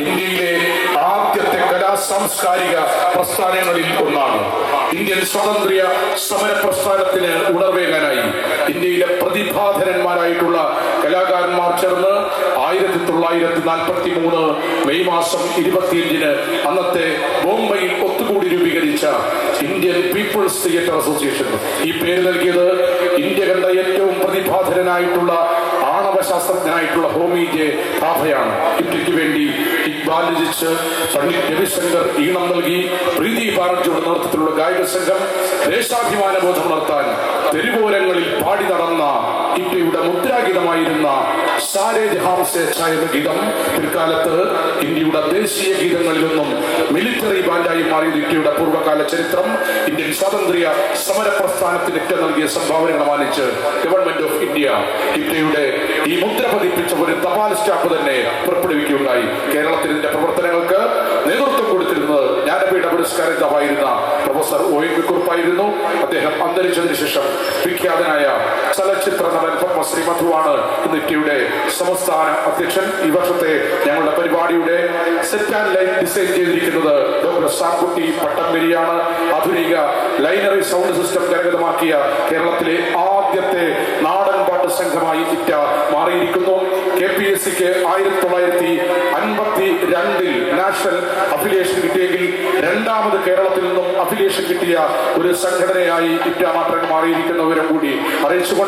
ഇന്ത്യയിലെ ആദ്യത്തെ കലാ സാംസ്കാരിക പ്രസ്ഥാനങ്ങളിൽ ഒന്നാണ്. ഇന്ത്യൻ സ്വാതന്ത്ര്യ സമര പ്രസ്ഥാനത്തിന് ഉണർവേകാനായി ഇന്ത്യയിലെ പ്രതിഭാധനന്മാരായിട്ടുള്ള കലാകാരന്മാർ ചേർന്ന് ആയിരത്തി തൊള്ളായിരത്തി നാൽപ്പത്തി മൂന്ന് മെയ് മാസം ഇരുപത്തിയഞ്ചിന് അന്നത്തെ ബോംബെയിൽ ഒത്തുകൂടി രൂപീകരിച്ച ഇന്ത്യൻ പീപ്പിൾസ് തിയേറ്റർ അസോസിയേഷൻ. ഈ പേര് നൽകിയത് ഇന്ത്യ കണ്ട ഏറ്റവും പ്രതിഭാധനനായിട്ടുള്ള ആണവ ശാസ്ത്രജ്ഞനായിട്ടുള്ള ഹോമി ജെ താഫയാണ് ഇന്ത്യയ്ക്ക് വേണ്ടി ഇക്ബാൽ രചിച്ച് പണ്ഡിറ്റ് രവിശങ്കർ ഈണം നൽകി പ്രീതി ബാനർജിയുടെ നേതൃത്വത്തിലുള്ള ഗായക സംഘം ദേശാഭിമാന ബോധം ഉണർത്താൻ തെരുവോരങ്ങളിൽ പാടി നടന്ന ഇന്ത്യയുടെ മുദ്രാഗീതമായിരുന്ന സാരേ എന്ന ഗീതം പിൽക്കാലത്ത് ഇന്ത്യയുടെ ദേശീയ ഗീതങ്ങളിലൊന്നും മിലിറ്ററി ബാൻഡായി മാറിയത് ഇന്ത്യയുടെ പൂർവകാല ചരിത്രം ഇന്ത്യൻ സ്വാതന്ത്ര്യ സമര പ്രസ്ഥാനത്തിന് നൽകിയ സംഭാവനകൾ മാനിച്ച് ഗവൺമെന്റ് ഓഫ് ഇന്ത്യ. ഇന്ത്യയുടെ പതിപ്പിച്ച ഒരു തപാൽ സ്റ്റാമ്പ് തന്നെ പുറപ്പെടുവിക്കുകയുണ്ടായി. കേരളത്തിൽ ഇതിന്റെ പ്രവർത്തനങ്ങൾക്ക് നേതൃത്വം കൊടുത്തിരുന്നത് ജ്ഞാനപീഠ പുരസ്കാരത്തായിരുന്ന പ്രൊഫസർ ഒ എൻ കുറുപ്പായിരുന്നു. അദ്ദേഹം അന്തരിച്ചതിന് ശേഷം വിഖ്യാതനായ ചലച്ചിത്ര നടൻ പത്മശ്രീ മധുവാണ് നിറ്റിയുടെ സംസ്ഥാന അധ്യക്ഷൻ. ഈ വർഷത്തെ ഞങ്ങളുടെ പരിപാടിയുടെ സെറ്റ് ആൻഡ് ലൈൻ ഡിസൈൻ ചെയ്തിരിക്കുന്നത് ഡോക്ടർ സാക്കുട്ടി പട്ടംപരിയാണ്. ആധുനിക ലൈനറി സൗണ്ട് സിസ്റ്റം കരഗതമാക്കിയ കേരളത്തിലെ ആദ്യത്തെ നാടൻ പാട്ട് സംഘമായി ഇറ്റ സിക്ക് ആയിരത്തി തൊള്ളായിരത്തി അൻപത്തി രണ്ടിൽ നാഷണൽ അഫിലിയേഷൻ കിട്ടിയെങ്കിൽ രണ്ടാമത് കേരളത്തിൽ നിന്നും അഫിലിയേഷൻ കിട്ടിയ ഒരു സംഘടനയായി ഇറ്റ മാത്രം മാറിയിരിക്കുന്നവരും കൂടി അറിയിച്ചുകൊണ്ട്